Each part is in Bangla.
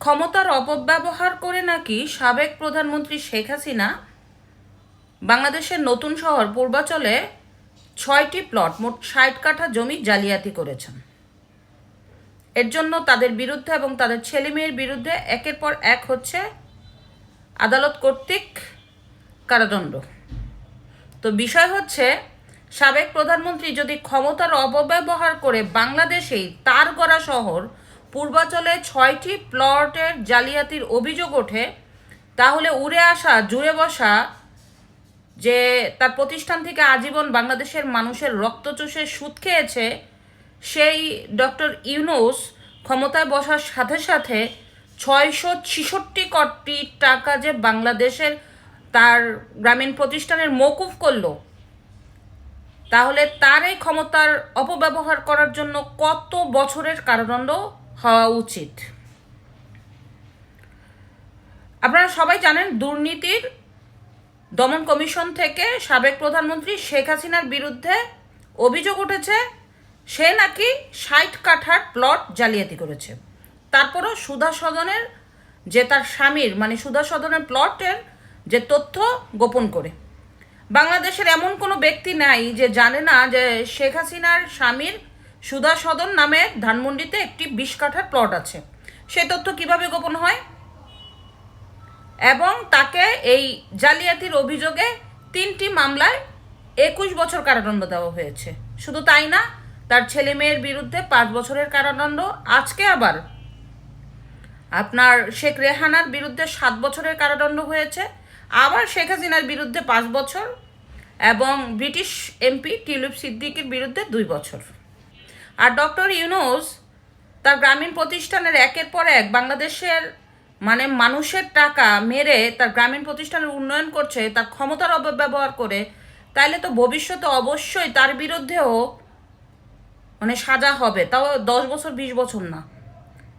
ক্ষমতার অপব্যবহার করে নাকি সাবেক প্রধানমন্ত্রী শেখ হাসিনা বাংলাদেশের নতুন শহর পূর্বাচলে ছয়টি প্লট, মোট ষাট কাঠা জমি জালিয়াতি করেছেন। এর জন্য তাদের বিরুদ্ধে এবং তাদের ছেলে মেয়ের বিরুদ্ধে একের পর এক হচ্ছে আদালত কর্তৃক কারাদণ্ড। তো বিষয় হচ্ছে, সাবেক প্রধানমন্ত্রী যদি ক্ষমতার অপব্যবহার করে বাংলাদেশেই তার গড়া শহর পূর্বাচলে ছয়টি প্লটের জালিয়াতির অভিযোগ ওঠে, তাহলে উড়ে আসা, জুড়ে বসা যে তার প্রতিষ্ঠান থেকে আজীবন বাংলাদেশের মানুষের রক্ত চষে সুদ খেয়েছে, সেই ডক্টর ইউনুস ক্ষমতায় বসার সাথে সাথে ছয়শো ছিষট্টি কোটি টাকা যে বাংলাদেশের তার গ্রামীণ প্রতিষ্ঠানের মৌকুফ করল, তাহলে তার এই ক্ষমতার অপব্যবহার করার জন্য কত বছরের কারাদণ্ড? হওয়া উচিত। আপনারা সবাই জানেন দুর্নীতির দমন কমিশন থেকে সাবেক প্রধানমন্ত্রী শেখ হাসিনার বিরুদ্ধে অভিযোগ উঠেছে, সে নাকি ষাট কাঠার প্লট জালিয়াতি করেছে। তারপরও সুধা সদনের যে তার স্বামীর মানে সুধা সদনের প্লটের যে তথ্য গোপন করে। বাংলাদেশের এমন কোনো ব্যক্তি নাই যে জানে না যে শেখ হাসিনার স্বামীর সুধা সদন নামে ধানমন্ডিতে একটি বিশ কাঠার প্লট আছে। সে তথ্য কীভাবে গোপন হয়? এবং তাকে এই জালিয়াতির অভিযোগে তিনটি মামলায় একুশ বছর কারাদণ্ড দেওয়া হয়েছে। শুধু তাই না, তার ছেলে মেয়ের বিরুদ্ধে পাঁচ বছরের কারাদণ্ড, আজকে আবার আপনার শেখ রেহানার বিরুদ্ধে সাত বছরের কারাদণ্ড হয়েছে, আবার শেখ হাসিনার বিরুদ্ধে পাঁচ বছর, এবং ব্রিটিশ এমপি টিউলিপ সিদ্দিকির বিরুদ্ধে দুই বছর। আর ডক্টর ইউনুস তার গ্রামীণ প্রতিষ্ঠানের একের পর এক বাংলাদেশের মানে মানুষের টাকা মেরে তার গ্রামীণ প্রতিষ্ঠানের উন্নয়ন করছে, তার ক্ষমতার অপব্যবহার করে, তাইলে তো ভবিষ্যতে অবশ্যই তার বিরুদ্ধেও মানে সাজা হবে। তাও দশ বছর, বিশ বছর না।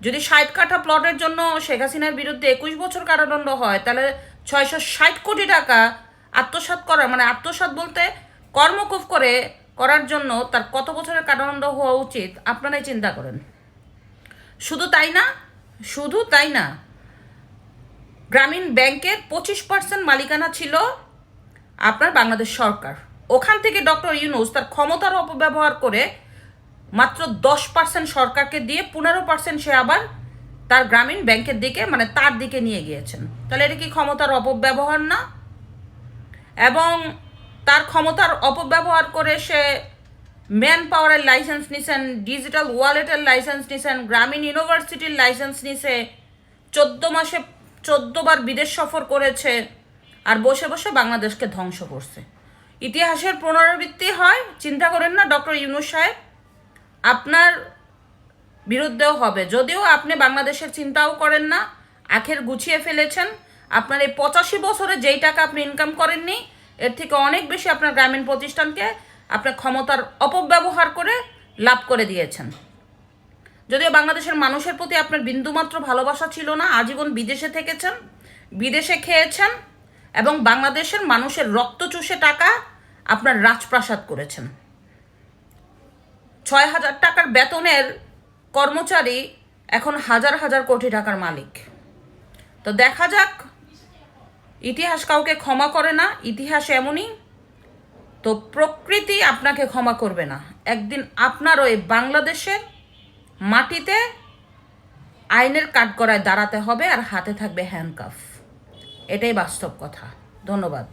যদি ষাট কাঠা প্লটের জন্য শেখ হাসিনার বিরুদ্ধে একুশ বছর কারাদণ্ড হয়, তাহলে ছয়শো ষাট কোটি টাকা আত্মসাৎ করা মানে আত্মসাৎ বলতে কর্মকুফ করে করার জন্য তার কত বছরের কারাদণ্ড হওয়া উচিত আপনারাই চিন্তা করেন। শুধু তাই না? শুধু তাই না। গ্রামীণ ব্যাংকের পঁচিশ পার্সেন্ট মালিকানা ছিল আপনার বাংলাদেশ সরকার। ওখান থেকে ডক্টর ইউনুস তার ক্ষমতার অপব্যবহার করে মাত্র দশ পার্সেন্ট সরকারকে দিয়ে পনেরো পার্সেন্ট সে আবার তার গ্রামীণ ব্যাংকের দিকে মানে তার দিকে নিয়ে গিয়েছেন। তাহলে এটা কি ক্ষমতার অপব্যবহার না? এবং তার ক্ষমতার অপব্যবহার করে সে ম্যান পাওয়ারের লাইসেন্স নিছেন ডিজিটাল ওয়ালেটের লাইসেন্স নিছেন, গ্রামীণ ইউনিভার্সিটির লাইসেন্স নিছে, চোদ্দ মাসে চোদ্দবার বিদেশ সফর করেছে আর বসে বসে বাংলাদেশকে ধ্বংস করছে। ইতিহাসের পুনরাবৃত্তি হয়, চিন্তা করেন না, ডক্টর ইউনুস সাহেব। আপনার বিরুদ্ধেও হবে। যদিও আপনি বাংলাদেশের চিন্তাও করেন না, আখের গুছিয়ে ফেলেছেন। আপনার এই পঁচাশি বছরে যেই টাকা আপনি ইনকাম করেননি এর থেকে অনেক বেশি আপনার গ্রামীণ প্রতিষ্ঠানকে আপনার ক্ষমতার অপব্যবহার করে লাভ করে দিয়েছেন। যদিও বাংলাদেশের মানুষের প্রতি আপনার বিন্দুমাত্র ভালোবাসা ছিল না, আজীবন বিদেশে থেকেছেন, বিদেশে খেয়েছেন এবং বাংলাদেশের মানুষের রক্ত চুষে টাকা আপনার রাজপ্রাসাদ করেছেন। ছয় হাজার টাকার বেতনের কর্মচারী এখন হাজার হাজার কোটি টাকার মালিক। তো দেখা যাক ইতিহাস কাউকে ক্ষমা করে না, ইতিহাস এমনই। তো প্রকৃতি আপনাকে ক্ষমা করবে না। একদিন আপনার ওই বাংলাদেশের মাটিতে আইনের কাঠগড়ায় দাঁড়াতে হবে আর হাতে থাকবে হ্যান্ডকাফ এটাই বাস্তব কথা। ধন্যবাদ।